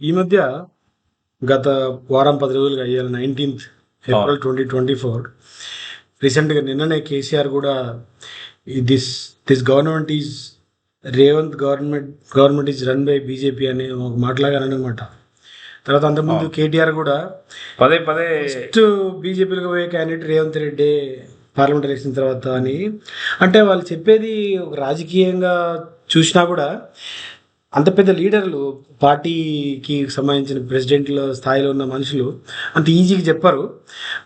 ఈ మధ్య గత వారం పది రోజులుగా ఇవాళ nineteenth April twenty twenty four రీసెంట్గా నిన్ననే కేసీఆర్ కూడా this this government is Revanth government government is run by BJP అని ఒక మాట్లాడారనమాట తర్వాత అంతకుముందు కేటీఆర్ కూడా పదే పదే ఫస్ట్ బీజేపీలకు పోయే candidate Revanth Reddy parliament election తర్వాత అని. అంటే వాళ్ళు చెప్పేది ఒక రాజకీయంగా చూసినా కూడా అంత పెద్ద లీడర్లు పార్టీకి సంబంధించిన ప్రెసిడెంట్ల స్థాయిలో ఉన్న మనుషులు అంత ఈజీగా చెప్పరు.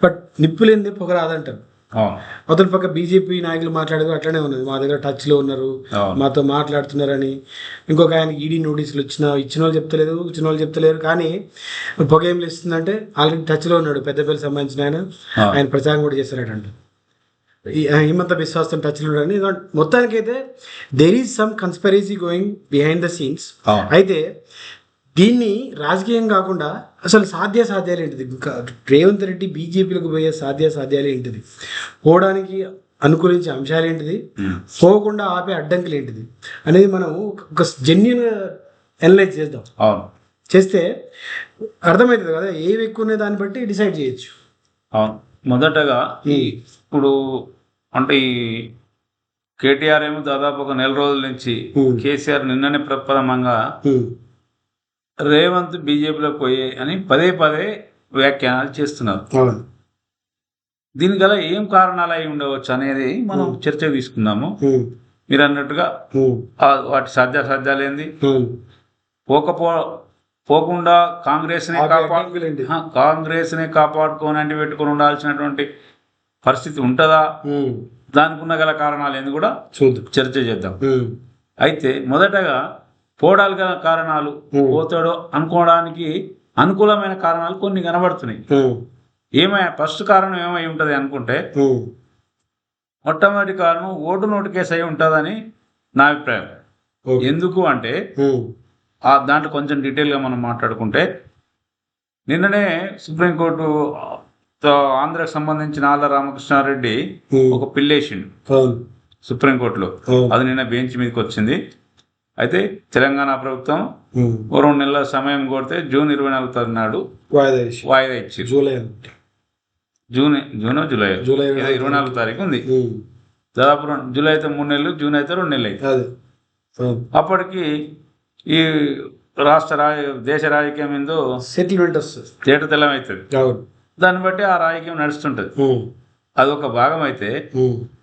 బట్ నిప్పులేంది పొగ రాదంటారు. అవును. అవతల పక్క బీజేపీ నాయకులు మాట్లాడేది అట్లనే ఉన్నది. మా దగ్గర టచ్లో ఉన్నారు. అవును. మాతో మాట్లాడుతున్నారని. ఇంకొక ఆయన ఈడీ నోటీసులు వచ్చిన ఇచ్చిన వాళ్ళు చెప్తలేదు ఇచ్చిన వాళ్ళు చెప్తలేరు. కానీ పొగ ఏం లేస్తుందంటే ఆల్రెడీ టచ్లో ఉన్నాడు పెద్దపల్లి సంబంధించిన ఆయన. ఆయన ప్రచారం కూడా చేస్తారటంట ఈ హిమంత విశ్వాసం టచ్లో ఉన్నాడని మొత్తానికైతే there is some conspiracy going behind the scenes అయితే దీన్ని రాజకీయం కాకుండా అసలు సాధ్య సాధ్యాలు ఏంటిది? రేవంత్ రెడ్డి బీజేపీలకు పోయే సాధ్య సాధ్యాలు ఏంటిది? పోవడానికి అనుకూలించే అంశాలు ఏంటిది? ఉమ్. పోకుండా ఆపే అడ్డంకులు ఏంటిది? అనేది మనం ఒక జెన్యున్ అనలైజ్ చేద్దాం. అవును. చేస్తే అర్థమవుతుంది కదా? ఏవి ఎక్కువ ఉన్నాయి దాన్ని బట్టి డిసైడ్ చేయొచ్చు. అవును. మొదటగా ఈ ఇప్పుడు అంటే ఈ కేటీఆర్ ఏమో దాదాపు ఒక నెల రోజుల నుంచి. కేసీఆర్ నిన్ననే ప్రప్రథమంగా. రేవంత్ బీజేపీలోకి పోయే అని పదే పదే వ్యాఖ్యానాలు చేస్తున్నారు దీని గల ఏం కారణాలు అయి ఉండవచ్చు అనేది మనం చర్చ తీసుకుందాము. మీరు అన్నట్టుగా వాటి సాధ్యాసాధ్యాలు ఏంది ఉమ్. పోకపో పోకుండా కాంగ్రెస్ని అడ్డంకులు ఏంటి? కాంగ్రెస్ని కాపాడుకొని అంటే పెట్టుకొని ఉండాల్సినటువంటి పరిస్థితి ఉంటుందా. దానికి ఉన్న గల కారణాలు ఏంది కూడా చూద్దాం చర్చ చేద్దాం. అయితే మొదటగా పోవడాలు గల కారణాలు. పోతాడో అనుకోవడానికి అనుకూలమైన కారణాలు కొన్ని కనబడుతున్నాయి. ఏమై ఫస్ట్ కారణం ఏమై ఉంటుంది అనుకుంటే. మొట్టమొదటి కారణం ఓటు నోటు కేసు అయి ఉంటుందని నా అభిప్రాయం. ఎందుకు అంటే దాంట్లో కొంచెం డీటెయిల్గా మనం మాట్లాడుకుంటే నిన్ననే సుప్రీంకోర్టు ఆంధ్రకు సంబంధించిన ఆళ్ళ రామకృష్ణారెడ్డి. ఒక పిల్లేసిండు సుప్రీంకోర్టులో. అది నిన్న బెంచ్ మీదకి వచ్చింది. అయితే తెలంగాణ ప్రభుత్వం రెండు నెలల సమయం కోరితే జూన్ ఇరవై నాలుగు తారీఖు నాడు వాయిదా ఇచ్చింది July. June June July July ఇరవై నాలుగు తారీఖు ఉంది. దాదాపు జూలై అయితే మూడు నెలలు జూన్ అయితే రెండు నెలలు అయితే. అప్పటికి ఈ రాష్ట్ర రాజ దేశ రాజకీయం ఏందో సెటిల్మెంట్ వస్తుంది. తేట తెల్లమవుతుంది దాన్ని బట్టి ఆ రాజకీయం నడుస్తుంటుంది. అదొక భాగం అయితే.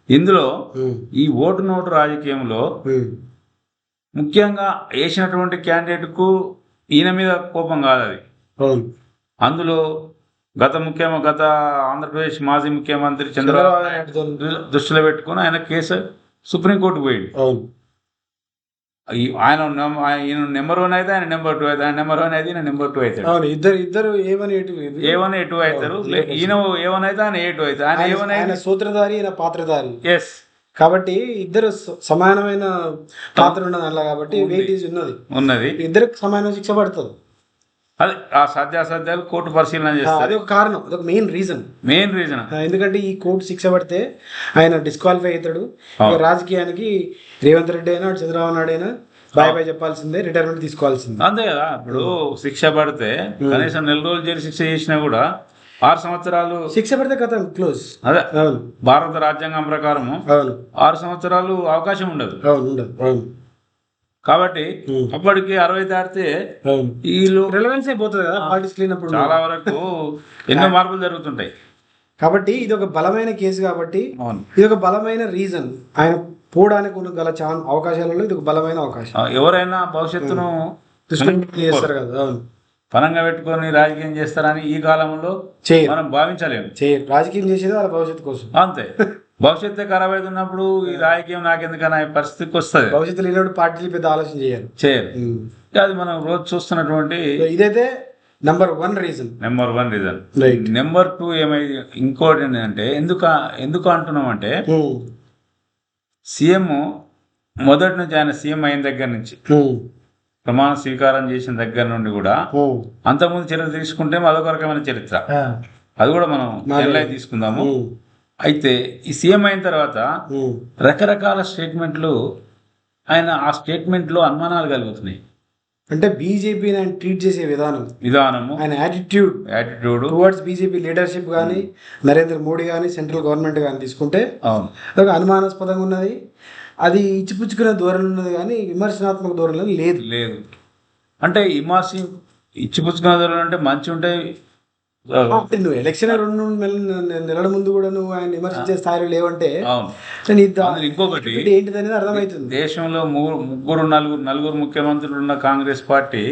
ఇందులో. ఈ ఓటు నోటు రాజకీయంలో. ముఖ్యంగా వేసినటువంటి క్యాండిడేట్కు ఈయన మీద కోపం కాదు అది అందులో గత ముఖ్యమ గత ఆంధ్రప్రదేశ్ మాజీ ముఖ్యమంత్రి చంద్రబాబు దృష్టిలో పెట్టుకుని ఆయన కేసు సుప్రీంకోర్టుకు పోయింది ఆయన ఈయన నెంబర్ వన్ అయితే ఆయన నెంబర్ టూ ఆయన నెంబర్ వన్ అయితే ఈయన నెంబర్ టూ అవుతాడు. అవును ఇద్దరు ఇద్దరు ఏమని ఎటు ఏ వన్ ఏ టూ అవుతారు. ఈయన ఏ వన్ అయితే ఆయన ఏ టూ ఆయన ఏ వన్ ఆయన సూత్రధారి ఆయన పాత్రధారి. ఎస్ కాబట్టి ఇద్దరు సమానమైన పాత్ర ఉన్నది అలా కాబట్టి. వెయిటేజ్ ఉన్నది. ఉన్నది. ఇద్దరికి సమాన శిక్ష పడుతుంది. అది ఆ సాధ్యాసాధ్యాలు కోర్టు పరిశీలన అది చేస్తారు. ఒక కారణం అదొక మెయిన్ రీజన్ మెయిన్ రీజన్ ఎందుకంటే ఈ కోర్టు శిక్ష పడితే ఆయన డిస్క్వాలిఫై అవుతాడు. రాజకీయానికి రేవంత్ రెడ్డి అయినా చంద్రబాబు నాయుడు అయినా బాయ్ బాయ్ చెప్పాల్సిందే రిటైర్మెంట్ తీసుకోవాల్సిందే. అంతే కదా ఇప్పుడు శిక్ష పడితే కనీసం నెల రోజులు జైలు శిక్ష చేసినా కూడా ఆరు సంవత్సరాలు శిక్ష పడితే కథ క్లోజ్ అదే. అవును. భారత రాజ్యాంగం ప్రకారము అవును. ఆరు సంవత్సరాలు అవకాశం ఉండదు. అవును ఉండదు. అవును. కాబట్టి. అప్పటికి అరవై దాటితే వీళ్ళు రిలవెన్స్ అయిపోతుంది కదా పాలిటిక్స్ లేనప్పుడు చాలా వరకు ఎన్నో మార్పులు జరుగుతుంటాయి. కాబట్టి ఇది ఒక బలమైన కేసు కాబట్టి అవును. ఇది ఒక బలమైన రీజన్ ఆయన పోవడానికి ఉన్న గల చా అవకాశాలలో ఇది ఒక బలమైన అవకాశం. ఎవరైనా భవిష్యత్తును చేస్తారు కదా పనంగా పెట్టుకొని రాజకీయం చేస్తారని ఈ కాలంలో మనం భావించలేము. రాజకీయం చేసేది వాళ్ళ భవిష్యత్తు కోసం. అంతే. భవిష్యత్తు ఖరాబ్ అవుతున్నప్పుడు ఈ రాజకీయం నాకెందుకనే పరిస్థితికి వస్తుంది. భవిష్యత్తు లేనప్పుడు పార్టీలు పెద్ద ఆలోచన చేయరు. చేయరు. ఉమ్. అది మనం రోజు చూస్తున్నటువంటి ఇదైతే number one reason number one reason number two ఏమై ఇంకోటి ఏంటంటే ఎందుకు ఎందుకు అంటున్నామంటే సీఎం మొదటి నుంచి ఆయన సీఎం అయిన దగ్గర నుంచి ప్రమాణ స్వీకారం చేసిన దగ్గర నుండి కూడా అంతకుముందు చరిత్ర తీసుకుంటే అదొక రకమైన చరిత్ర. అది కూడా మనం తీసుకుందాము. అయితే ఈ సీఎం అయిన తర్వాత రకరకాల స్టేట్మెంట్లు ఆయన ఆ స్టేట్మెంట్లో అనుమానాలు కలుగుతున్నాయి అంటే బీజేపీని ఆయన ట్రీట్ చేసే విధానం. విధానము. ఆయన attitude attitude towards BJP leadership కానీ నరేంద్ర మోడీ కానీ సెంట్రల్ గవర్నమెంట్ కానీ తీసుకుంటే అవును. అదొక అనుమానాస్పదంగా ఉన్నది. అది ఇచ్చిపుచ్చుకునే ధోరణి ఉన్నది కానీ విమర్శనాత్మక ధోరణి లేదు. లేదు. అంటే ఇమాసి ఇచ్చిపుచ్చుకున్న ధరలు అంటే మంచి ఉంటే ఆ, అంటే నువ్వు ఎలక్షన్ రెండు నెలల ముందు కూడా నువ్వు ఆయన విమర్శించే స్థాయిలో లేవంటే ఇంకొకటి అంటే ఏంటిది అనేది అర్థమవుతుంది దేశంలో ముగ్గురు నలుగురు నలుగురు ముఖ్యమంత్రులు ఉన్న కాంగ్రెస్ పార్టీ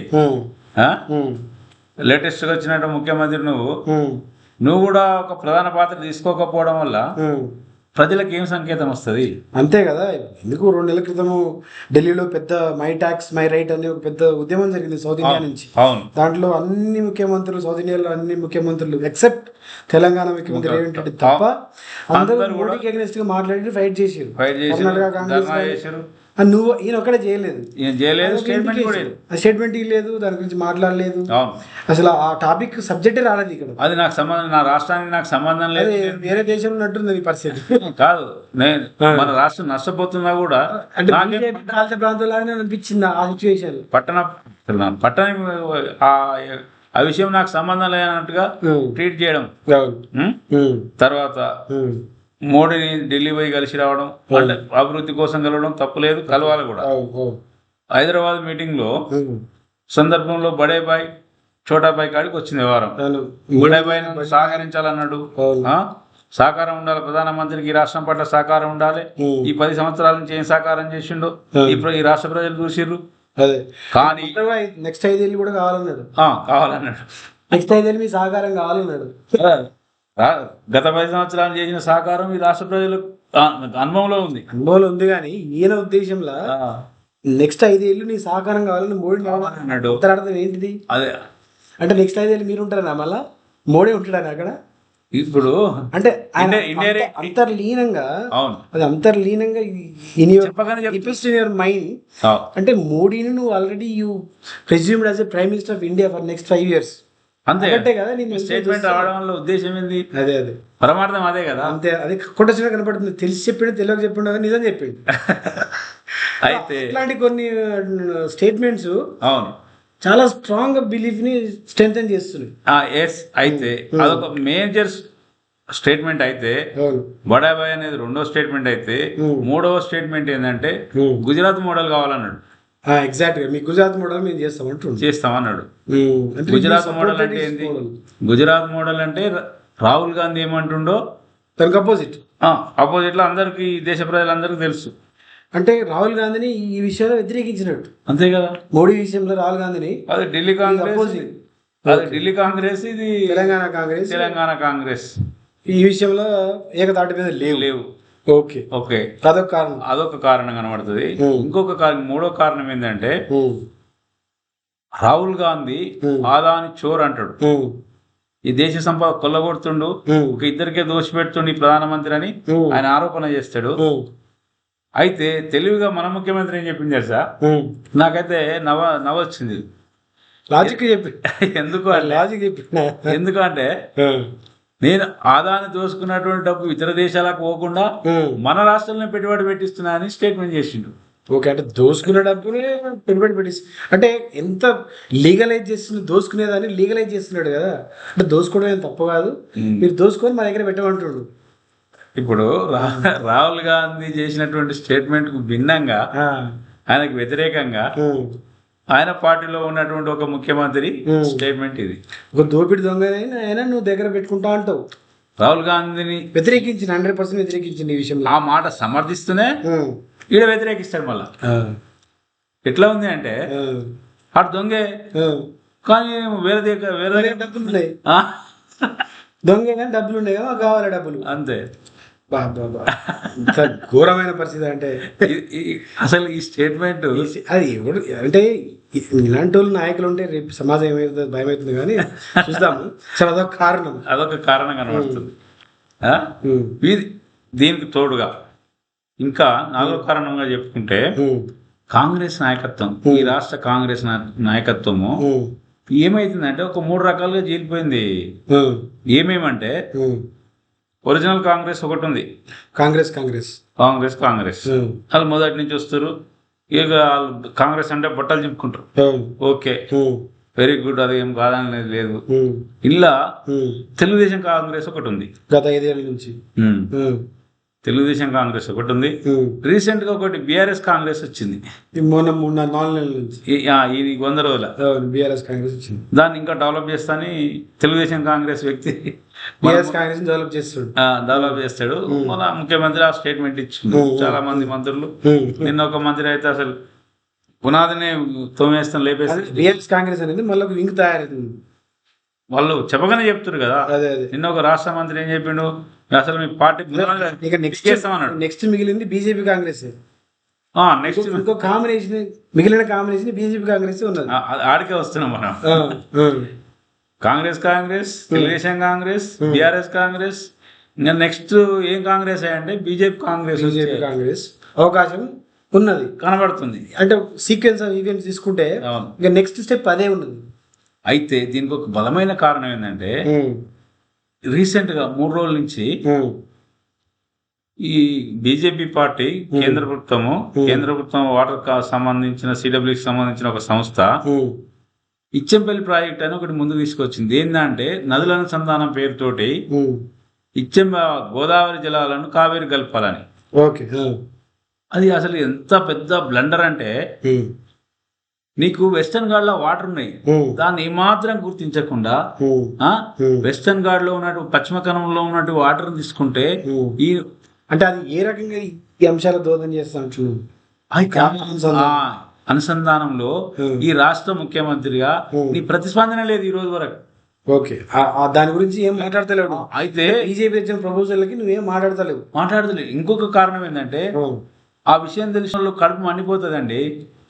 లేటెస్ట్గా వచ్చినట్టు ముఖ్యమంత్రి నువ్వు. నువ్వు కూడా ఒక ప్రధాన పాత్ర తీసుకోకపోవడం వల్ల. ప్రజలకు ఏం సంకేతం వస్తుంది? అంతే కదా. ఎందుకు రెండు నెలల క్రితము ఢిల్లీలో పెద్ద మై ట్యాక్స్ మై రైట్ అనే ఒక పెద్ద ఉద్యమం జరిగింది సౌత్ ఇండియా నుంచి. అవును. దాంట్లో అన్ని ముఖ్యమంత్రులు సౌత్ ఇండియాలో అన్ని ముఖ్యమంత్రులు ఎక్సెప్ట్ తెలంగాణ ముఖ్యమంత్రి రెడ్డి తప్ప అందరూ మోడీకి అగెనిస్ట్గా మాట్లాడి ఫైట్ చేసారు ఫైట్ చేసి నువ్వు ఈయన ఒక్కడే చేయలేదు. చేయలేదు స్టేట్మెంట్ కూడా లేదు. ఆ స్టేట్మెంట్ ఇవ్వలేదు దాని గురించి మాట్లాడలేదు. అసలు ఆ టాపిక్ సబ్జెక్టే రాలేదు ఇక్కడ. అది నాకు సంబంధం నా రాష్ట్రానికి నాకు సంబంధం లేదు. వేరే దేశంలో ఉన్నట్టుంది ఈ పరిస్థితి. కాదు నేను మన రాష్ట్రం నష్టపోతున్నా కూడా అంటే పాలిత ప్రాంతంలాగానే అనిపించింది ఆ సిచ్యువేషన్ పట్టణ పట్టణ ఆ విషయం నాకు సంబంధం లేనట్టుగా ట్రీట్ చేయడం? తర్వాత మోడీని ఢిల్లీ పోయి కలిసి రావడం అంటే అభివృద్ధి కోసం కలవడం తప్పులేదు కలవాలి కూడా. హైదరాబాద్ మీటింగ్లో సందర్భంలో బడేబాయ్ చోటాబాయ్ కాడికి వచ్చింది వ్యవహారం. బడేబాయ్ సహకరించాలన్నాడు? సహకారం ఉండాలి ప్రధానమంత్రికి ఈ రాష్ట్రం పట్ల సహకారం ఉండాలి. ఈ పది సంవత్సరాల నుంచి ఏం సహకారం చేసిండో? ఇప్పుడు ఈ రాష్ట్ర ప్రజలు చూసిర్రు. అదే. కానీ నెక్స్ట్ ఐదేళ్ళు కూడా కావాలన్నాడు. కావాలన్నాడు. నెక్స్ట్ ఐదేళ్ళు మీ సహకారం కావాలన్నాడు. గత పది సంవత్సరాలు చేసిన సహకారం ఈ రాష్ట్ర ప్రజలకు ఆ- అనుభవంలో ఉంది. అనుభవం ఉంది కానీ ఈయన ఉద్దేశంలో నెక్స్ట్ ఐదేళ్ళు నీ సహకారం కావాలని మోడీ అన్నాడు. ఉత్తరార్థం ఏంటిది? అదే. అంటే నెక్స్ట్ ఐదేళ్ళు మీరు ఉంటారనా మళ్ళా? మోడీ ఉంటాడని అక్కడ? ఇప్పుడు అంటే అంతర్లీనంగా అవును. అది అంతర్లీనంగా ఇన్ యువర్ మైండ్ అంటే మోడీని నువ్వు already you presumed as a prime minister of India for next five years అంతే అంటే కదా నేను స్టేట్మెంట్ రావడం వల్ల ఉద్దేశం ఏంది? అదే అదే. పరమార్థం అదే కదా. అంతే అది కొట్టచ్చిన కనపడుతుంది. తెలిసి చెప్పిండు తెలియక చెప్పిండు నిజం చెప్పిండు. అయితే ఇట్లాంటి కొన్ని స్టేట్మెంట్స్ అవును. చాలా స్ట్రాంగ్ బిలీఫ్ని స్ట్రెంగ్ చేస్తున్నాయి ఎస్ అయితే అదొక మేజర్ స్టేట్మెంట్ అయితే బడాబాయ్ అనేది రెండో స్టేట్మెంట్ అయితే Hmm. మూడవ స్టేట్మెంట్ ఏంటంటే గుజరాత్ మోడల్ కావాలన్నాడు. ఎగ్జాక్ట్గా మీ గుజరాత్ మోడల్ మేము చేస్తాం అంటుండు చేస్తామన్నాడు అంటే గుజరాత్ మోడల్ అంటే model. గుజరాత్ మోడల్ అంటే రాహుల్ గాంధీ ఏమంటుండో? దానికి అపోజిట్ ఆపోజిట్లో అందరికి దేశ ప్రజలందరికీ తెలుసు. అంటే రాహుల్ గాంధీని ఈ విషయంలో వ్యతిరేకించినట్టు. అంతే కదా? మోడీ విషయంలో రాహుల్ గాంధీని అది ఢిల్లీ కాంగ్రెస్. అది ఢిల్లీ కాంగ్రెస్ ఇది తెలంగాణ కాంగ్రెస్. తెలంగాణ కాంగ్రెస్. ఈ విషయంలో ఏకతాటి మీద లేవు. లేవు. ఓకే. ఓకే. అదొక కారణం. అదొక కారణం కనబడుతుంది. ఇంకొక కారణం మూడో కారణం ఏంటంటే రాహుల్ గాంధీ. ఆదాని చోర్ అంటాడు. ఈ దేశ సంపద కొల్లగొడుతుండు ఒక ఇద్దరికే దోషి పెడుతుండు ఈ ప్రధానమంత్రి అని ఆయన ఆరోపణ చేస్తాడు. అయితే తెలివిగా మన ముఖ్యమంత్రి ఏం చెప్పింది తెలుసా. నాకైతే నవ నవ్వొచ్చింది లాజిక్ చెప్పి. ఎందుకు లాజిక్ చెప్పి. ఎందుకు అంటే నేను ఆదాన్ని దోసుకున్నటువంటి డబ్బు ఇతర దేశాలకు పోకుండా మన రాష్ట్రంలో పెట్టుబడి పెట్టిస్తున్నా అని స్టేట్మెంట్ చేసిండు. ఓకే అంటే దోసుకునే డబ్బునే పెట్టుబడి పెట్టేసి అంటే ఎంత లీగలైజ్ చేస్తుంది దోసుకునేదాన్ని లీగలైజ్ చేస్తున్నాడు కదా. అంటే దోసుకోవడం ఏం తప్పు కాదు. మీరు దోసుకొని మా దగ్గర పెట్టమంటున్నాడు ఇప్పుడు రాహుల్ గాంధీ చేసినటువంటి స్టేట్మెంట్కు భిన్నంగా ఆయనకు వ్యతిరేకంగా. ఆయన పార్టీలో ఉన్నటువంటి ఒక ముఖ్యమంత్రి. స్టేట్మెంట్ ఇది. ఒక దోపిడి అయినా నువ్వు దగ్గర పెట్టుకుంటా అంటావు. రాహుల్ గాంధీని వ్యతిరేకించిన హండ్రెడ్ పర్సెంట్ వ్యతిరేకించింది ఈ విషయంలో. ఆ మాట సమర్థిస్తూనే. ఈడ వ్యతిరేకిస్తాడు మళ్ళా. ఎట్లా ఉంది అంటే అటు దొంగే. కానీ వేరే దగ్గర వేరే దగ్గర డబ్బులు ఉన్నాయి? దొంగ కానీ డబ్బులు ఉన్నాయి కదా కావాలి డబ్బులు? అంతే. ఘోరమైన పరిస్థితి అంటే అసలు ఈ స్టేట్మెంట్ అది ఎవడు అంటే ఇలాంటి వాళ్ళు నాయకులు ఉంటే రేపు సమాజం ఏమైతుంది భయం అవుతుంది కానీ చూద్దాము. సరే అదొక కారణం. అదొక కారణం కనబడుతుంది. ఇది దీనికి తోడుగా ఇంకా నాలుగో కారణంగా చెప్పుకుంటే కాంగ్రెస్ నాయకత్వం ఈ రాష్ట్ర కాంగ్రెస్ నాయకత్వము ఏమైతుందంటే ఒక మూడు రకాలుగా చీలిపోయింది ఏమేమంటే. ఒరిజినల్ కాంగ్రెస్ ఒకటి ఉంది. కాంగ్రెస్ కాంగ్రెస్. కాంగ్రెస్ కాంగ్రెస్. వాళ్ళు మొదటి నుంచి వస్తారు. ఇక కాంగ్రెస్ అంటే బట్టలు చింపుకుంటారు. అవును ఓకే. వెరీ గుడ్ అది ఏం కాదని లేదు. ఇలా. తెలుగుదేశం కాంగ్రెస్ ఒకటి ఉంది. గత ఐదేళ్ళ నుంచి. తెలుగుదేశం కాంగ్రెస్ ఒకటి ఉంది. రీసెంట్గా ఒకటి బీఆర్ఎస్ కాంగ్రెస్ వచ్చింది. ఈ మొన్న మూడు నాలుగు నెలల నుంచి. ఈ వంద రోజుల. బీఆర్ఎస్ కాంగ్రెస్ వచ్చింది. దాన్ని ఇంకా డెవలప్ చేస్తాని తెలుగుదేశం కాంగ్రెస్ వ్యక్తి బీఆర్ఎస్ కాంగ్రెస్ డెవలప్ చేస్తాడు. డెవలప్ చేస్తాడు. మన ముఖ్యమంత్రి ఆ స్టేట్మెంట్ ఇచ్చిండు. చాలా మంది మంత్రులు. నిన్న ఒక మంత్రి అయితే అసలు పునాదిని తోమేస్తాం లేపేసి బీఆర్ఎస్ కాంగ్రెస్ అనేది మళ్ళీ వింగ్ తయారైంది. వాళ్ళు చెప్పగానే చెప్తారు కదా. అదే అదే. నిన్న ఒక రాష్ట్ర మంత్రి ఏం చెప్పిండు? అసలు మీ పార్టీ ఇక నెక్స్ట్ చేస్తామన్నాడు. నెక్స్ట్ మిగిలింది బీజేపీ కాంగ్రెస్. నెక్స్ట్ ఇంకో కాంబినేషన్ మిగిలిన కాంబినేషన్ బీజేపీ కాంగ్రెస్ ఉన్నది. ఆడికే వస్తున్నాం మనం. Congress Congress Telugu Desam Congress BRS Congress ఇంకా నెక్స్ట్ ఏం కాంగ్రెస్ అంటే బీజేపీ కాంగ్రెస్ బీజేపీ కాంగ్రెస్ అవకాశం ఉన్నది. కనబడుతుంది. అంటే సీక్వెన్స్ ఆఫ్ ఈవెంట్స్ తీసుకుంటే ఇక నెక్స్ట్ స్టెప్ అదే ఉన్నది. అయితే దీనికి ఒక బలమైన కారణం ఏంటంటే రీసెంట్గా మూడు రోజుల నుంచి ఈ బీజేపీ పార్టీ కేంద్ర ప్రభుత్వము కేంద్ర ప్రభుత్వం వాటర్ సంబంధించిన సిడబ్ల్యూకి సంబంధించిన ఒక సంస్థ ఇచ్చెంపల్లి ప్రాజెక్ట్ అని ఒకటి ముందుకు తీసుకొచ్చింది. ఏంటంటే నదుల అనుసంధానం పేరుతోటి ఇచ్చెం గోదావరి జలాలను కావేరి కలపాలని ఓకే. అది అసలు ఎంత పెద్ద బ్లండర్ అంటే నీకు వెస్టర్న్ ఘాట్లో వాటర్ ఉన్నాయి. దాన్ని ఏమాత్రం గుర్తించకుండా వెస్టర్న్ ఘాట్లో ఉన్నట్టు పశ్చిమ కనంలో ఉన్నట్టు వాటర్ తీసుకుంటే ఈ అంటే అది ఏ రకంగా ఈ అంశాల దోదం చేస్తాను చూడు. అనుసంధానంలో. ఈ రాష్ట్ర ముఖ్యమంత్రిగా. నీ ప్రతిస్పందన లేదు ఈ రోజు వరకు. ఓకే. దాని గురించి ఏం మాట్లాడతలేవు అయితే బీజేపీ ఇచ్చిన ప్రపోజల్కి నువ్వేం మాట్లాడతలేవు. మాట్లాడతలేదు ఇంకొక కారణం ఏంటంటే ఆ విషయం తెలిసిన వాళ్ళు కడుపు మండిపోతుందండి.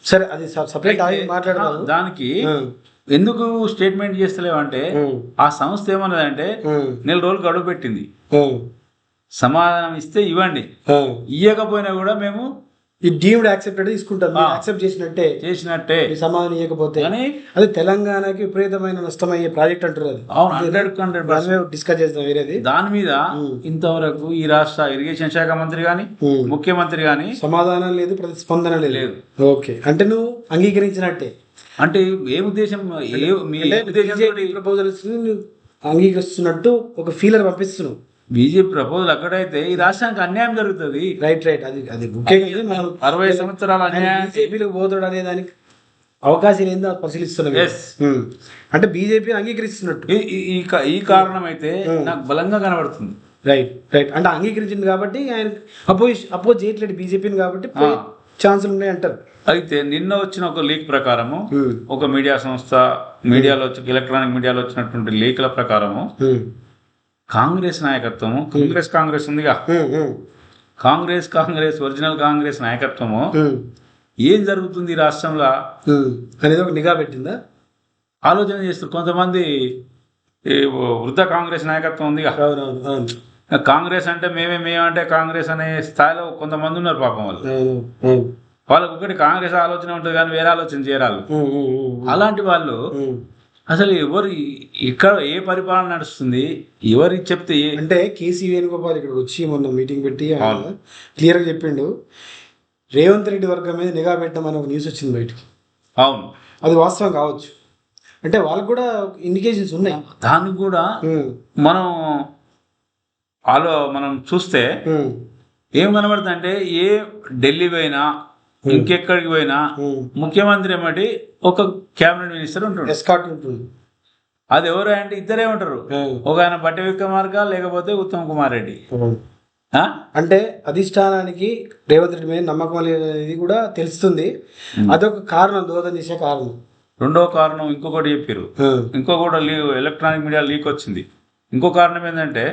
సరే అది సపరేట్ ఆగి మాట్లాడదాము దానికి. ఎందుకు స్టేట్మెంట్ చేస్తలేవంటే. ఆ సంస్థ ఏమన్నదంటే. నెల రోజులు గడువు పెట్టింది. సమాధానం ఇస్తే ఇవ్వండి. ఇవ్వకపోయినా కూడా మేము ఈ డీమ్డ్ యాక్సెప్టెడ్ తీసుకుంటాం ఆ. యాక్సెప్ట్ చేసినట్టే. చేసినట్టే. సమాధానం ఇవ్వకపోతే కానీ అది తెలంగాణకి విపరీతమైన నష్టమయ్యే ప్రాజెక్ట్ అంటారు అది. అవును హండ్రెడ్ హండ్రెడ్ డిస్కస్ చేద్దాం వేరేది. దాని మీద. ఇంతవరకు ఈ రాష్ట్ర ఇరిగేషన్ శాఖ మంత్రి గాని ఉం. ముఖ్యమంత్రి గాని సమాధానం లేదు ప్రతిస్పందన లేదు. ఓకే. అంటే నువ్వు అంగీకరించినట్టే. అంటే ఏ ఉద్దేశం ఏ మీ ప్రపోజల్స్ అంగీకరిస్తున్నట్టు ఒక ఫీలర్ పంపిస్తున్నావు. బీజేపీ ప్రపోజల్ అక్కడైతే ఈ రాష్ట్రానికి అన్యాయం జరుగుతుంది. Right right. అది అది ముఖ్యంగా అరవై సంవత్సరాల అన్యాయం. బీజేపీలోకి పోతాడు అనే దానికి అవకాశం ఏందో పరిశీలిస్తున్నాం. అంటే బీజేపీ అంగీకరిస్తున్నట్టు. ఈ- కారణం అయితే నాకు బలంగా కనబడుతుంది. Right right. అంటే అంగీకరించింది కాబట్టి ఆయన అపోజ్ అపోజ్ చేయట్లేదు బీజేపీని కాబట్టి. ఛాన్సులు ఉన్నాయి అంటారు. అయితే నిన్న వచ్చిన ఒక లీక్ ప్రకారము. ఒక మీడియా సంస్థ మీడియాలో వచ్చి ఎలక్ట్రానిక్ మీడియాలో వచ్చినటువంటి లీకుల ప్రకారము. కాంగ్రెస్ నాయకత్వము కాంగ్రెస్ కాంగ్రెస్ ఉందిగా. కాంగ్రెస్ కాంగ్రెస్ ఒరిజినల్ కాంగ్రెస్ నాయకత్వము. ఏం జరుగుతుంది ఈ రాష్ట్రంలో. అనేది ఒక నిఘా పెట్టిందా ఆలోచన చేస్తారు కొంతమంది వృద్ధ కాంగ్రెస్ నాయకత్వం ఉందిగా అవును కాంగ్రెస్ అంటే మేమే మేమంటే కాంగ్రెస్ అనే స్థాయిలో కొంతమంది ఉన్నారు పాపం వాళ్ళు వాళ్ళకి ఒకటి కాంగ్రెస్ ఆలోచన ఉంటుంది కానీ వేరే ఆలోచన. ఉం. అలాంటి వాళ్ళు. అసలు ఎవరు ఇక్కడ ఏ పరిపాలన నడుస్తుంది ఎవరు చెప్తే అంటే కేసీ వేణుగోపాల్ ఇక్కడికి వచ్చి మొన్న మీటింగ్ పెట్టి. క్లియర్గా చెప్పిండు రేవంత్ రెడ్డి వర్గం మీద నిఘా పెట్టమని ఒక న్యూస్ వచ్చింది బయటికి అవును అది వాస్తవం కావచ్చు అంటే వాళ్ళకు కూడా ఇండికేషన్స్ ఉన్నాయి దానికి కూడా. మనం ఆలో మనం చూస్తే. ఏం కనబడుతుంది అంటే ఏ ఢిల్లీ పోయినా ఇంకెక్కడికి పోయినా ఉం. ముఖ్యమంత్రి ఏమిటి ఒక క్యాబినెట్ మినిస్టర్ ఉంటుండు ఎస్కాట్ ఉంటుంది అది ఎవరు అంటే ఇద్దరే ఉంటారు ఉం. ఒక ఆయన బట్టి విక్రమార్క లేకపోతే ఉత్తమ్ కుమార్ రెడ్డి? అంటే అధిష్టానానికి రేవంత్ రెడ్డి మీద నమ్మకం అనేది కూడా తెలుస్తుంది అదొక కారణం దోహదం చేసే కారణం రెండో కారణం ఇంకొకటి చెప్పారు. ఇంకొకటి లీ ఎలక్ట్రానిక్ మీడియా లీక్ వచ్చింది ఇంకో కారణం ఏంటంటే.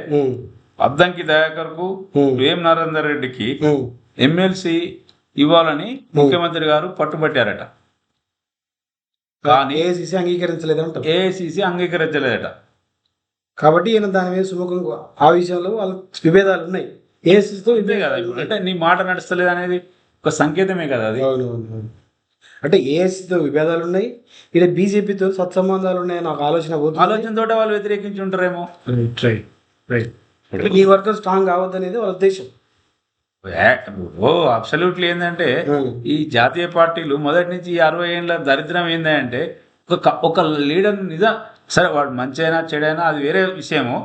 అద్దంకి దయాకర్కు. వేం నరేందర్ రెడ్డికి. ఎమ్మెల్సీ ఇవ్వాలని ముఖ్యమంత్రి గారు పట్టుబట్టారట. కానీ ఏఐసిసి అంగీకరించలేదంట. ఏఐసిసి అంగీకరించలేదట. కాబట్టి ఈయన దాని మీద సుముఖంగా ఆ విషయంలో వాళ్ళ విభేదాలు ఉన్నాయి. ఏఐసిసితో ఇదే కదా అంటే నీ మాట నడుస్తలేదు అనేది ఒక సంకేతమే కదా అది. అంటే ఏఐసితో విభేదాలు ఉన్నాయి ఇక్కడ బీజేపీతో సత్సంబంధాలు ఉన్నాయి నాకు ఆలోచన పోతుంది. ఆలోచనతోటే వాళ్ళు వ్యతిరేకించి ఉంటారేమో. Right right right. నీ వర్కర్ స్ట్రాంగ్ కావద్దు అనేది వాళ్ళ ఉద్దేశం. ఓ అబ్సల్యూట్లీ ఏంటంటే. ఈ జాతీయ పార్టీలు మొదటి నుంచి ఈ అరవై ఏళ్ళ దరిద్రం ఏంటంటే ఒక ఒక లీడర్ నిజం సరే వాడు మంచైనా చెడైనా అది వేరే విషయము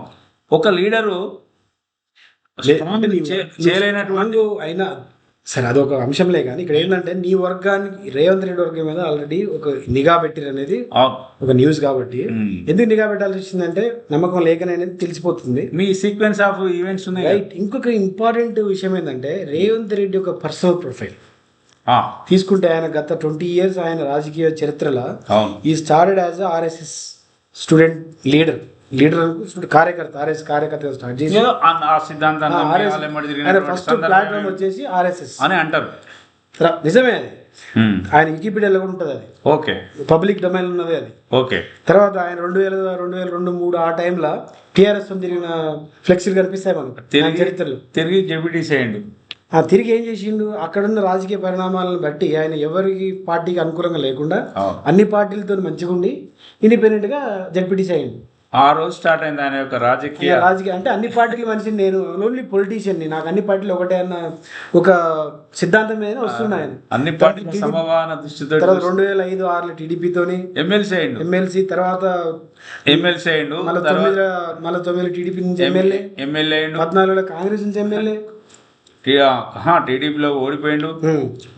ఒక లీడరు చేయలేనటువంటి అయినా సరే అదొక అంశంలే కానీ ఇక్కడ ఏంటంటే నీ వర్గానికి రేవంత్ రెడ్డి వర్గం మీద ఆల్రెడీ ఒక నిఘా పెట్టిరు అనేది. ఒక న్యూస్ కాబట్టి. ఎందుకు నిఘా పెట్టాల్సి వచ్చిందంటే నమ్మకం లేకనే అనేది తెలిసిపోతుంది. మీ సీక్వెన్స్ ఆఫ్ ఈవెంట్స్ ఉన్నాయి? రైట్ ఇంకొక ఇంపార్టెంట్ విషయం ఏంటంటే రేవంత్ రెడ్డి ఒక పర్సనల్ ప్రొఫైల్ తీసుకుంటే ఆయన గత ట్వంటీ ఇయర్స్ ఆయన రాజకీయ చరిత్రలో ఈ started as RSS student leader leader కార్యకర్త ఆర్ఎస్ కార్యకర్త స్టార్ట్ చేసి ఆ- సిద్ధాంతాన్ని ఫస్ట్ ప్లాట్ఫామ్ వచ్చేసి ఆర్ఎస్ఎస్. అని అంటారు. నిజమే అది. ఆయన వికీపీడియాలో కూడా ఉంటుంది అది. ఓకే. పబ్లిక్ డొమైన్ ఉన్నది అది. ఓకే. తర్వాత ఆయన రెండు వేల రెండు వేల రెండు మూడు ఆ టైంలో టీఆర్ఎస్ తిరిగిన ఫ్లెక్సీలు కనిపిస్తాయి మనకు చరిత్రలో. తిరిగి జెపిటీ చేయండి ఆ తిరిగి ఏం చేసిండు? అక్కడున్న రాజకీయ పరిణామాలను బట్టి ఆయన ఎవరికి పార్టీకి అనుకూలంగా లేకుండా. అన్ని పార్టీలతో మంచిగా ఉండి ఇండిపెండెంట్గా జడ్పీటీసీ అయ్యిండు. ఆ రోజు స్టార్ట్ అయింది ఆయన యొక్క రాజకీయ రాజకీయ అంటే అన్ని పార్టీలు మనిషిని నేను ఓన్లీ పొలిటీషియన్ నాకు అన్ని పార్టీలు ఒకటే అన్న ఒక సిద్ధాంతం మీద వస్తున్నా ఆయన. అన్ని పార్టీల సమవాన దృష్టితో తర్వాత రెండు వేల ఐదు ఆరులో టీడీపీతోని ఎమ్మెల్సీ అయ్యిండు. ఎమ్మెల్సీ తర్వాత ఎమ్మెల్సీ అయ్యిండు మళ్ళీ తొమ్మిది మళ్ళీ తొమ్మిది టీడీపీ నుంచి ఎమ్మెల్యే ఎమ్మెల్యే అయ్యిండు. పద్నాలుగులో కాంగ్రెస్ నుంచి ఎమ్మెల్యే. టీడీపీలో ఓడిపోయిండు.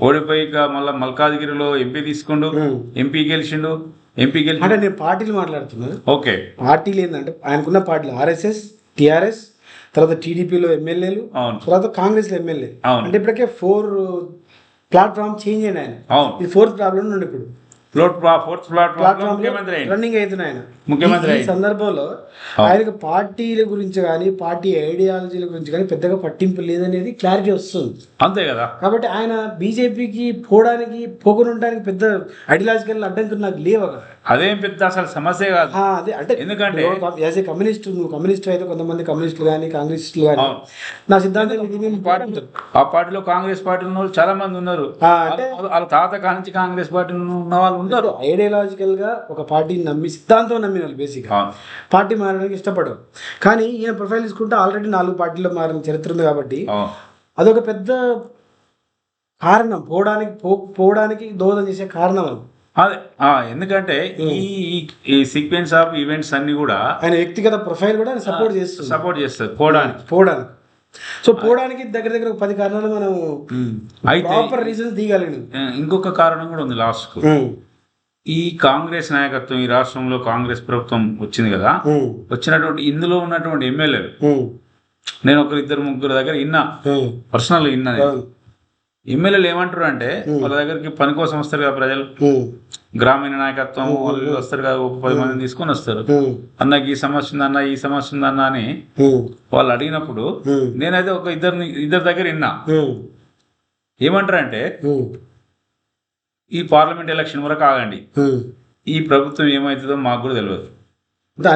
ఓడిపోయి ఇక మళ్ళీ మల్కాజ్గిరిలో ఎంపీ తీసుకుండు. ఎంపీ గెలిచిండు. ఎంపీ గెలిచి అంటే నేను పార్టీలు మాట్లాడుతున్నా. ఓకే. పార్టీలు ఏంటంటే ఆయనకున్న పార్టీలు ఆర్ఎస్ఎస్ టిఆర్ఎస్ తర్వాత టీడీపీలో ఎమ్మెల్యేలు తర్వాత కాంగ్రెస్లో ఎమ్మెల్యే. అంటే ఇప్పటికే ఫోర్ ప్లాట్ఫామ్ చేంజ్ అయిన ఆయన. ఇది ఫోర్త్ ప్రాబ్లం నుండి ఇప్పుడు. ఫ్లోట్ ఫోర్త్ ప్లాట్ఫామ్ ముఖ్యమంత్రి రన్నింగ్ అవుతున్నాయి ఆయన ముఖ్యమంత్రి ఈ-. సందర్భంలో ఆయనకు పార్టీల గురించి కానీ పార్టీ ఐడియాలజీల గురించి కానీ పెద్దగా పట్టింపు లేదనేది క్లారిటీ వస్తుంది. అంతే కదా. కాబట్టి ఆయన బీజేపీకి పోవడానికి పోకుండా పెద్ద ఐడియాలజికల్ అడ్డంకులు నాకు లేవు? అక్కడ అదేం పెద్ద అసలు సమస్య కాదు. అదే అంటే ఎందుకంటే యాజ్ ఏ కమ్యూనిస్ట్ నువ్వు కమ్యూనిస్ట్ అయితే కొంతమంది కమ్యూనిస్టులు కానీ కాంగ్రెస్టులు కానీ. నా సిద్ధాంతం పార్టీ ఆ పార్టీలో కాంగ్రెస్ పార్టీలో ఉన్న వాళ్ళు చాలా మంది ఉన్నారు. వాళ్ళ తాత కానించి కాంగ్రెస్ పార్టీలో ఉన్న వాళ్ళు ఉంటారు ఐడియాలజికల్గా ఒక పార్టీని నమ్మి సిద్ధాంతం నమ్మిన వాళ్ళు బేసిక్. పార్టీ మారడానికి ఇష్టపడరు. కానీ ఈయన ప్రొఫైల్ తీసుకుంటే ఆల్రెడీ నాలుగు పార్టీలో మారిన చరిత్ర ఉంది కాబట్టి. అదొక పెద్ద కారణం. పోవడానికి పో పోవడానికి దోహదం చేసే కారణం అది. అదే ఎందుకంటే ఈ సీక్వెన్స్ ఆఫ్ ఈవెంట్స్ అన్ని కూడా ఆయన వ్యక్తిగత ప్రొఫైల్ కూడా సపోర్ట్ చేస్తుంది. సపోర్ట్ చేస్తుంది పోవడానికి. పోవడానికి. సో పోవడానికి దగ్గర దగ్గర పది కారణాలు మనం అయితే ప్రాపర్ రీజన్స్ తీయగలిగినాం ఆ, ఇంకొక కారణం కూడా ఉంది లాస్ట్ ఈ కాంగ్రెస్ నాయకత్వం ఈ రాష్ట్రంలో కాంగ్రెస్ ప్రభుత్వం వచ్చింది కదా వచ్చినటువంటి ఇందులో ఉన్నటువంటి ఎమ్మెల్యేలు. నేను ఒక ఇద్దరు ముగ్గురు దగ్గర ఇన్నా. పర్సనల్ ఇన్నా ఎమ్మెల్యేలు ఏమంటారు అంటే వాళ్ళ దగ్గరికి పని కోసం వస్తారు కదా ప్రజలు. గ్రామీణ నాయకత్వం వాళ్ళు వస్తారు కదా ఒక పది మందిని తీసుకొని వస్తారు. అన్నకి ఈ సమస్య ఉందన్న ఈ సమస్య ఉందన్న అని వాళ్ళు అడిగినప్పుడు నేనైతే ఒక ఇద్దరిని ఇద్దరి దగ్గర విన్నా. ఏమంటారంటే ఈ పార్లమెంట్ ఎలక్షన్ వరకు ఆగండి. ఈ ప్రభుత్వం ఏమవుతుందో మాకు కూడా తెలియదు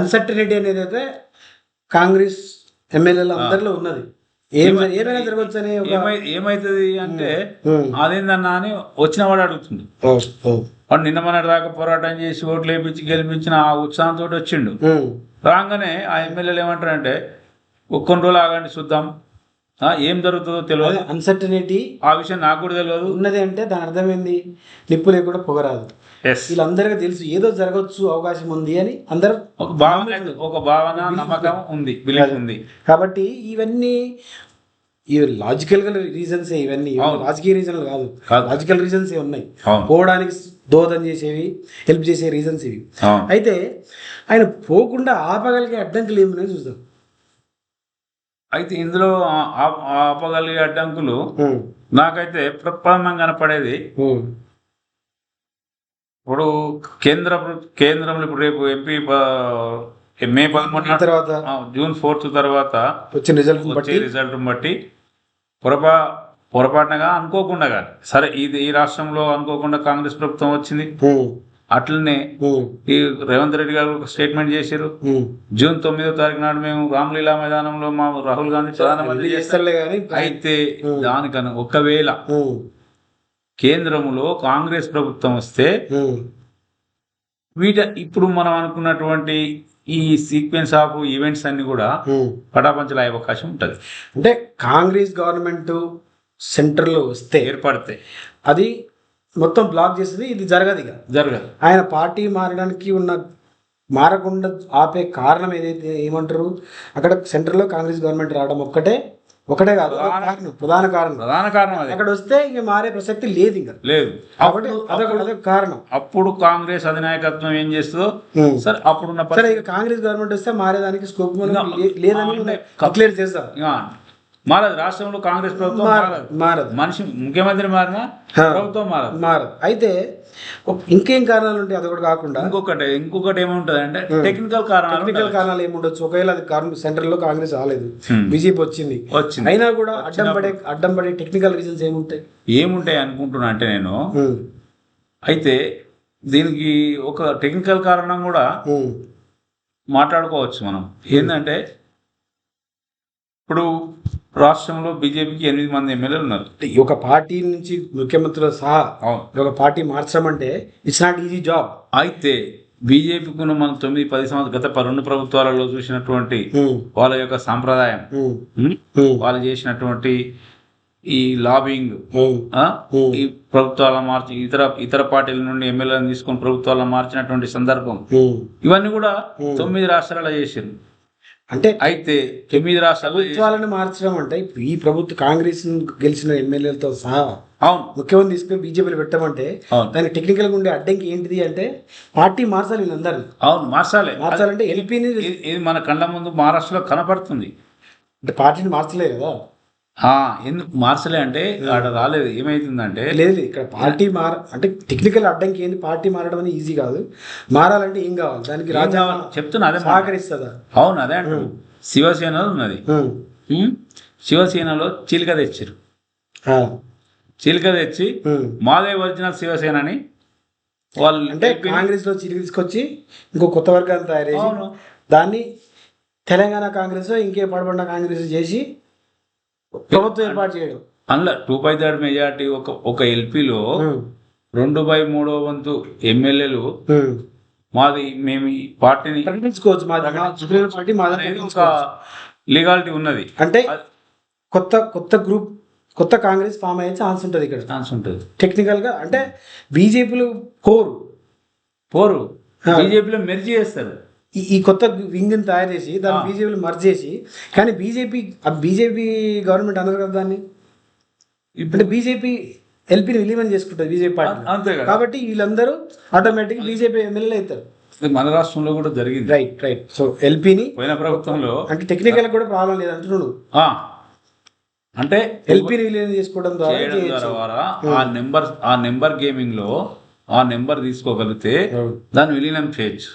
అన్సర్టనిటీ అనేది అయితే కాంగ్రెస్ ఎమ్మెల్యేల అందరిలో ఉన్నది. ఏమైనా ఏమైనా జరగవచ్చు అనే ఒక ఏమై ఏమవుతుంది అంటే అదేందన్నా అని వచ్చిన వాడు అడుగుతుంది. ఓ, ఓ, వాడు నిన్న మొన్నటి దాకా పోరాటం చేసి ఓట్లు వేయించి గెలిపించిన ఆ ఉత్సాహంతో వచ్చిండు. రాగానే ఆ ఎమ్మెల్యేలు ఏమంటారంటే "ఒక్క కొన్ని రోజులు ఆగండి చూద్దాం. ఏం జరుగుతుందో తెలియదు. అన్సర్టనిటీ ఆ విషయం నాకు కూడా తెలియదు. ఉన్నది అంటే దాని అర్థం ఏంది నిప్పు లేకుండా పొగరాదు. వీళ్ళందరికీ తెలుసు ఏదో జరగవచ్చు అవకాశం ఉంది అని అందరూ ఒక భావన ఒక భావన నమ్మకం ఉంది. ఉంది కాబట్టి ఇవన్నీ ఇవి లాజికల్గా రీజన్స్ ఇవన్నీ. రాజకీయ రీజన్లు కాదు. లాజికల్ రీజన్స్ ఏ ఉన్నాయి. పోవడానికి దోహదం చేసేవి హెల్ప్ చేసే రీజన్స్ ఇవి. అయితే ఆయన పోకుండా ఆపగలిగే అడ్డంకులు ఏమున్నాయో చూద్దాం. అయితే ఇందులో ఆపగలిగే అడ్డంకులు నాకైతే ప్రప్రథమంగా కనపడేది. ఇప్పుడు కేంద్ర కేంద్రంలో ఇప్పుడు రేపు ఎంపీ మే పదమూడున తర్వాత? జూన్ ఫోర్త్ తర్వాత రిజల్ట్ వచ్చే బట్టి? రిజల్ట్ బట్టి పొరపా పొరపాటునగా అనుకోకుండా కానీ. సరే ఇది ఈ రాష్ట్రంలో అనుకోకుండా కాంగ్రెస్ ప్రభుత్వం వచ్చింది. అట్లనే ఈ రేవంత్ రెడ్డి గారు ఒక స్టేట్మెంట్ చేశారు. జూన్ తొమ్మిదో తారీఖు నాడు మేము రామ్లీలా మైదానంలో మా రాహుల్ గాంధీ ప్రధానమంత్రి చేస్తారు. చేస్తారులే కానీ అయితే దానికన్నా ఒకవేళ ఉమ్, కేంద్రములో కాంగ్రెస్ ప్రభుత్వం వస్తే వీట ఇప్పుడు మనం అనుకున్నటువంటి ఈ సీక్వెన్స్ ఆఫ్ ఈవెంట్స్ అన్ని కూడా. పటాపంచలు అయ్యే అవకాశం ఉంటుంది. అంటే కాంగ్రెస్ గవర్నమెంట్ సెంటర్లో వస్తే ఏర్పడితే అది మొత్తం బ్లాక్ చేస్తుంది ఇది జరగదు ఇక. జరగదు. ఆయన పార్టీ మారడానికి ఉన్న మారకుండా ఆపే కారణం ఏదైతే ఏమంటారు అక్కడ సెంటర్లో కాంగ్రెస్ గవర్నమెంట్ రావడం ఒక్కటే ఒకటే కాదు కారణం ప్రధాన కారణం. ప్రధాన కారణం అక్కడ వస్తే ఇంక మారే ప్రసక్తి లేదు ఇంకా. లేదు. కాబట్టి అదొక కారణం. అప్పుడు కాంగ్రెస్ అధినాయకత్వం ఏం చేస్తుందో. సరే అప్పుడున్న సరే ఇక కాంగ్రెస్ గవర్నమెంట్ వస్తే మారేదానికి స్కోప్ లేదని డిక్లేర్ చేస్తారు మారదు. రాష్ట్రంలో కాంగ్రెస్ ప్రభుత్వం మారదు మనిషి ముఖ్యమంత్రి మారినా. ప్రభుత్వం మారదు. మారదు. అయితే ఇంకేం కారణాలు ఉంటాయి? అదొకటి కాకుండా ఇంకొకటి ఇంకొకటి ఏముంటది అంటే టెక్నికల్ కారణాలు టెక్నికల్. కారణాలు ఏముండొచ్చు? ఒకవేళ అది సెంటర్లో కాంగ్రెస్ రాలేదు. బీజేపీ వచ్చింది. వచ్చింది. అయినా కూడా అడ్డం పడే అడ్డం పడే టెక్నికల్ రీజన్స్ ఏముంటాయి? ఏముంటాయి అనుకుంటున్నా అంటే నేను. అయితే దీనికి ఒక టెక్నికల్ కారణం కూడా. మాట్లాడుకోవచ్చు మనం. ఏంటంటే ఇప్పుడు రాష్ట్రంలో బీజేపీకి ఎనిమిది మంది ఎమ్మెల్యేలు ఉన్నారు. ఒక పార్టీ నుంచి ముఖ్యమంత్రులు సహా ఒక పార్టీ మార్చడం అంటే ఇట్స్ నాట్ ఈజీ జాబ్ అయితే బీజేపీకి ఉన్న మనం తొమ్మిది పది సంవత్సరాల గత రెండు ప్రభుత్వాలలో చూసినటువంటి వాళ్ళ యొక్క సాంప్రదాయం? వాళ్ళు చేసినటువంటి ఈ లాబింగ్? ఈ ప్రభుత్వాలను మార్చి ఇతర ఇతర పార్టీల నుండి ఎమ్మెల్యేలను తీసుకొని ప్రభుత్వాలను మార్చినటువంటి సందర్భం. ఇవన్నీ కూడా తొమ్మిది రాష్ట్రాలలో చేశారు అంటే అయితే తొమ్మిది రాష్ట్రాలు ప్రభుత్వాలను మార్చడం అంటే ఇప్పుడు ఈ ప్రభుత్వ కాంగ్రెస్ గెలిచిన ఎమ్మెల్యేలతో సహా అవును. ముఖ్యమంత్రి తీసుకుని బీజేపీలో పెట్టమంటే దానికి టెక్నికల్గా ఉండే అడ్డంకి ఏంటిది అంటే పార్టీ మార్చాలి వీళ్ళందరినీ. అవును మార్చాలి. మార్చాలంటే ఎల్పీని ఇది- మన కళ్ళ ముందు మహారాష్ట్రలో కనపడుతుంది. అంటే పార్టీని మార్చలేదు కదా. ఎందుకు మార్చలే అంటే ఆడ రాలేదు. ఏమైతుందంటే లేదు ఇక్కడ పార్టీ మార అంటే టెక్నికల్ అడ్డంకి ఏంది? పార్టీ మారడం అనేది ఈజీ కాదు. మారాలంటే ఏం కావాలి? దానికి కావాలి? చెప్తున్నా అదే. సహకరిస్తుందా? అవును అదే అంటారు శివసేన ఉన్నది? శివసేనలో చిలుక తెచ్చారు. చిలుక తెచ్చి. మాదే ఒరిజినల్ శివసేన అని వాళ్ళు అంటే కాంగ్రెస్లో చిరిగి తీసుకొచ్చి ఇంకో కొత్త వర్గాన్ని తయారు చేసి దాన్ని తెలంగాణ కాంగ్రెస్ ఇంకే పడబడిన కాంగ్రెస్ చేసి ప్రభుత్వం ఏర్పాటు చేయడం అందులో టూ బై థర్డ్ మెజార్టీ ఒక ఒక ఎల్పీలో. రెండు బై మూడో వంతు ఎమ్మెల్యేలు. మాది మేము పార్టీని ప్రకటించుకోవచ్చు పార్టీ ఒక లీగాలిటీ ఉన్నది. అంటే కొత్త కొత్త గ్రూప్ కొత్త కాంగ్రెస్ ఫామ్ అయ్యే ఛాన్స్ ఉంటుంది ఇక్కడ. ఛాన్స్ ఉంటుంది. టెక్నికల్గా అంటే బీజేపీలో కోర్. పోరు బీజేపీలో మెర్జీ చేస్తారు. ఈ కొత్త వింగ్ని తయారు చేసి దాన్ని బీజేపీలో మర్జ్ చేసి కానీ బీజేపీ బీజేపీ గవర్నమెంట్ అన్నారు కదా దాన్ని? ఇప్పుడు బీజేపీ ఎల్పీని విలీనం చేసుకుంటుంది బీజేపీ పార్టీ అంతే కదా. కాబట్టి వీళ్ళందరూ ఆటోమేటిక్ బీజేపీ ఎమ్మెల్యేలు అవుతారు. మన రాష్ట్రంలో కూడా జరిగింది. రైట్ రైట్ సో ఎల్పీని పోయిన ప్రభుత్వంలో అంటే టెక్నికల్ కూడా ప్రాబ్లం లేదు అంటున్నాడు. అంటే ఎల్పీని విలీనం చేసుకోవడం ద్వారా ఆ నెంబర్ ఆ నెంబర్ గేమింగ్లో ఆ నెంబర్ తీసుకోగలిగితే దాన్ని విలీనం చేయొచ్చు.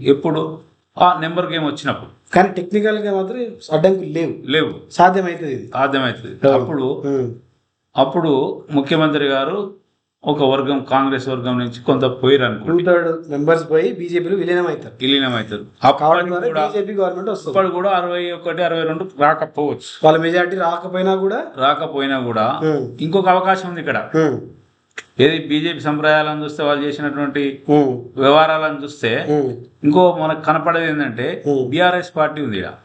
ఎప్పుడు? ఆ నెంబర్ గేమ్ వచ్చినప్పుడు. కానీ టెక్నికల్గా మాత్రం అడ్డంకులు లేవు. లేవు. సాధ్యమవుతుంది ఇది. సాధ్యమవుతుంది అప్పుడు. అప్పుడు ముఖ్యమంత్రి గారు ఒక వర్గం కాంగ్రెస్ వర్గం నుంచి కొంత పోయిరు టూ థర్డ్ మెంబర్స్ పోయి బీజేపీలో విలీనం అవుతారు విలీనం అవుతారు బీజేపీ గవర్నమెంట్ వస్తుంది. కూడా అరవై ఒకటి అరవై రెండు రాకపోవచ్చు. వాళ్ళ మెజారిటీ రాకపోయినా కూడా రాకపోయినా కూడా ఇంకొక అవకాశం ఉంది ఇక్కడ. ఏది బీజేపీ సంప్రదాయాలను చూస్తే వాళ్ళు చేసినటువంటి వ్యవహారాలను చూస్తే ఇంకో మనకు కనపడేది ఏంటంటే. బీఆర్ఎస్ పార్టీ ఉంది ఇక్కడ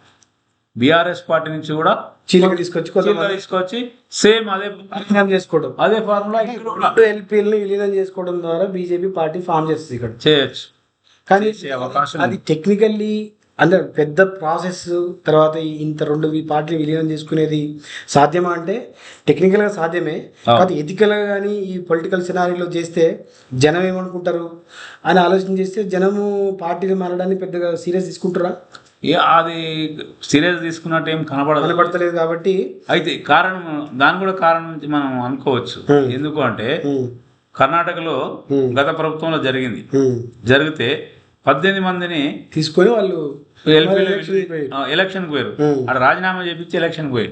బీఆర్ఎస్ పార్టీ నుంచి కూడా చీలిక తీసుకొచ్చి తీసుకొచ్చి సేమ్ అదే విలీనం చేసుకోవడం. అదే ఫార్ములా రెండు ఎల్పీలను విలీనం చేసుకోవడం ద్వారా బీజేపీ పార్టీ ఫామ్ చేస్తుంది ఇక్కడ. చేయొచ్చు. కానీ అది టెక్నికల్లీ అంటే పెద్ద ప్రాసెస్ తర్వాత ఇంత రెండు పార్టీలు విలీనం చేసుకునేది సాధ్యమా అంటే టెక్నికల్గా సాధ్యమే. కాదు ఎథికల్గా కానీ ఈ పొలిటికల్ సినారీలో చేస్తే జనం ఏమనుకుంటారు అని ఆలోచన చేస్తే జనము పార్టీని మారడాన్ని పెద్దగా సీరియస్ తీసుకుంటారా? ఏ అది సీరియస్ తీసుకున్నట్టు ఏం కనపడదు కనబడతలేదు కాబట్టి అయితే కారణం దాని కూడా కారణం నుంచి మనం అనుకోవచ్చు. ఎందుకు అంటే కర్ణాటకలో. గత ప్రభుత్వంలో జరిగింది. జరిగితే పద్దెనిమిది మందిని తీసుకొని వాళ్ళు పోయారు. ఎలక్షన్ పోయారు. అక్కడ రాజీనామా చేపించి ఎలక్షన్ పోయారు.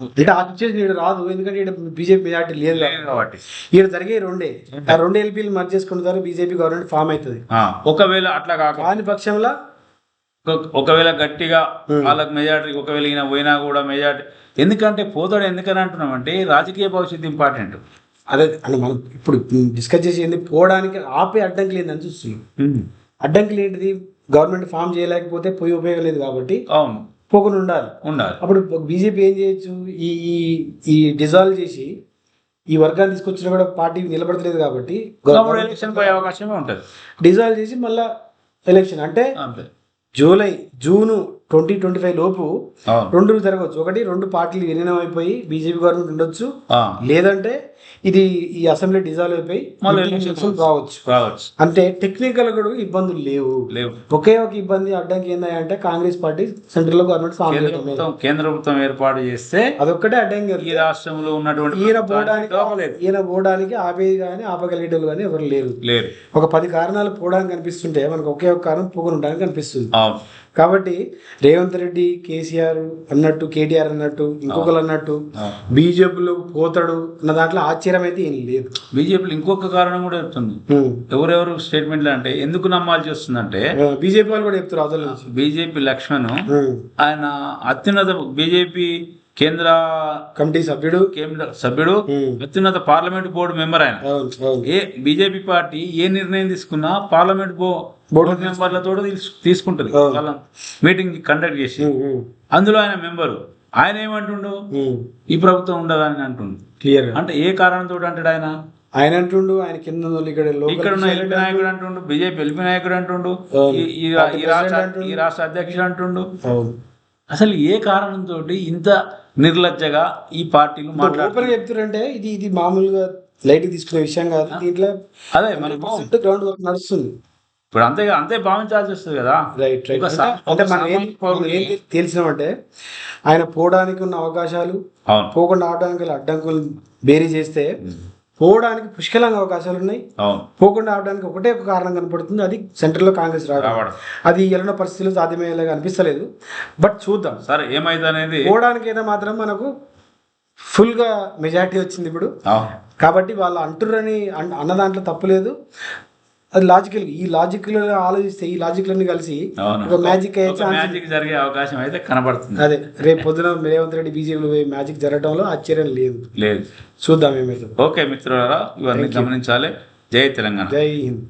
అంటే ఇక్కడ రాదు. ఎందుకంటే ఇక్కడ బీజేపీ మెజార్టీ లేదు కాబట్టి. ఇక్కడ జరిగే రెండే. ఆ రెండు ఎల్పీలు మర్జ్ చేసుకున్న తర్వాత బీజేపీ గవర్నమెంట్ ఫామ్ అవుతుంది. ఒకవేళ అట్లా కాక కాని పక్షంలో ఒక- ఒకవేళ గట్టిగా వాళ్ళకి మెజార్టీ ఒకవేళ ఈయన పోయినా కూడా మెజార్టీ. ఎందుకంటే పోతాడు ఎందుకని అంటున్నాం అంటే రాజకీయ భవిష్యత్తు ఇంపార్టెంట్ అదే అంటే మనం ఇప్పుడు డిస్కస్ చేసి పోవడానికి ఆపే అడ్డంకి లేదని చూస్తున్నాం. అడ్డంకి ఏంటిది? గవర్నమెంట్ ఫామ్ చేయలేకపోతే పోయి ఉపయోగం లేదు కాబట్టి అవును. పోకుండా ఉండాలి. ఉండాలి. అప్పుడు బీజేపీ ఏం చేయొచ్చు? ఈ ఈ ఈ డిజాల్వ్ చేసి ఈ వర్గాన్ని తీసుకొచ్చినా కూడా పార్టీ నిలబడతలేదు కాబట్టి ఎలక్షన్ పోయే అవకాశమే ఉంటుంది. డిజాల్వ్ చేసి మళ్ళా ఎలక్షన్ అంటే July June twenty twenty five లోపు రెండు జరగవచ్చు. ఒకటి రెండు పార్టీలు విలీనం అయిపోయి బీజేపీ గవర్నమెంట్ ఉండొచ్చు. ఆ, లేదంటే ఇది ఈ అసెంబ్లీ డిజాల్వ్ అయిపోయి రావచ్చు. రావచ్చు. అంటే టెక్నికల్ కూడా ఇబ్బందులు లేవు. లేవు. ఒకే ఒక ఇబ్బంది అడ్డంకి ఏంటంటే కాంగ్రెస్ పార్టీ సెంట్రల్ గవర్నమెంట్ కేంద్ర ప్రభుత్వం ఏర్పాటు చేస్తే అదొక్కటే అడ్డంకి. ఈ రాష్ట్రంలో ఉన్నటువంటి ఈయన పోవడానికి ఈయన పోవడానికి ఆపేది కానీ ఆపగలిగేటోళ్ళు కానీ ఎవరు లేరు. లేరు. ఒక పది కారణాలు పోవడానికి కనిపిస్తుంటే మనకు ఒకే ఒక కారణం పోకుండా ఉండడానికి కనిపిస్తుంది కాబట్టి రేవంత్ రెడ్డి కేసీఆర్ అన్నట్టు కేటీఆర్ అన్నట్టు ఇంకొకరు అన్నట్టు. బీజేపీలో పోతాడు అన్న దాంట్లో ఆశ్చర్యం అయితే ఏం లేదు. బీజేపీలో ఇంకొక కారణం కూడా చెప్తుంది. ఎవరెవరు స్టేట్మెంట్లు అంటే ఎందుకు నమ్మాల్సి వస్తుందంటే బీజేపీ వాళ్ళు కూడా చెప్తారు నుంచి. బీజేపీ లక్ష్మణ్. ఆయన అత్యున్నత బీజేపీ కేంద్ర కమిటీ సభ్యుడు. కేంద్ర సభ్యుడు. అత్యున్నత పార్లమెంట్ బోర్డు మెంబర్ ఆయన. ఏ బీజేపీ పార్టీ ఏ నిర్ణయం తీసుకున్నా పార్లమెంట్ బోర్డు మెంబర్లతో తీసుకుంటుంది. వాళ్ళ మీటింగ్ కండక్ట్ చేసి. అందులో ఆయన మెంబరు. ఆయన ఏమంటుండు. ఈ ప్రభుత్వం ఉండదని అంటుండు. క్లియర్ అంటే ఏ కారణంతో అంటాడు ఆయన? ఆయన అంటుండు ఆయన కింద ఇక్కడ ఇక్కడ ఉన్న ఎల్పీ నాయకుడు అంటుండు బీజేపీ ఎల్పీ నాయకుడు అంటుండు. ఈ- రాష్ట్ర అధ్యక్షుడు అంటుండు. అసలు ఏ కారణంతో ఇంత నిర్లజ్జగా ఈ పార్టీలు మాట్లాడుతున్నారు. చెప్తారంటే ఇది ఇది మామూలుగా లైట్ తీసుకునే విషయం కాదు. దీంట్లో అదే మనము గ్రౌండ్ వర్క్ నడుస్తుంది. ఇప్పుడు అంతే అంతే భావించాల్సి వస్తుంది కదా. రైట్ రైట్ అంటే మనం ఏం తెలిసినామంటే ఆయన పోవడానికి ఉన్న అవకాశాలు పోకుండా అవడానికి అడ్డంకులు బేరీ చేస్తే పోవడానికి పుష్కలంగా అవకాశాలు ఉన్నాయి పోకుండా అవడానికి ఒకటే ఒక కారణం కనపడుతుంది. అది సెంట్రల్లో కాంగ్రెస్ రావడం. అది ఎలాంటి పరిస్థితులు సాధ్యమయ్యేలాగా అనిపిస్తలేదు. బట్ చూద్దాం. సరే ఏమైంది అనేది పోవడానికి అయితే మాత్రం మనకు ఫుల్గా మెజారిటీ వచ్చింది ఇప్పుడు. కాబట్టి వాళ్ళు అంటుర్రని అన్- అన్న దాంట్లో తప్పులేదు అది లాజికల్ ఈ లాజికల్ ఆలోచిస్తే ఈ లాజికల్ కలిసి అవును. ఒక మ్యాజిక్ మ్యాజిక్ జరిగే అవకాశం అయితే కనబడుతుంది. అదే రేపు పొద్దున రేవంత్ రెడ్డి బీజేపీలో పోయి మ్యాజిక్ జరగడంలో ఆశ్చర్యం లేదు. లేదు. చూద్దాం ఏమైతే ఓకే మిత్రులారా ఇవన్నీ గమనించాలి. జై తెలంగాణ. జై హింద్.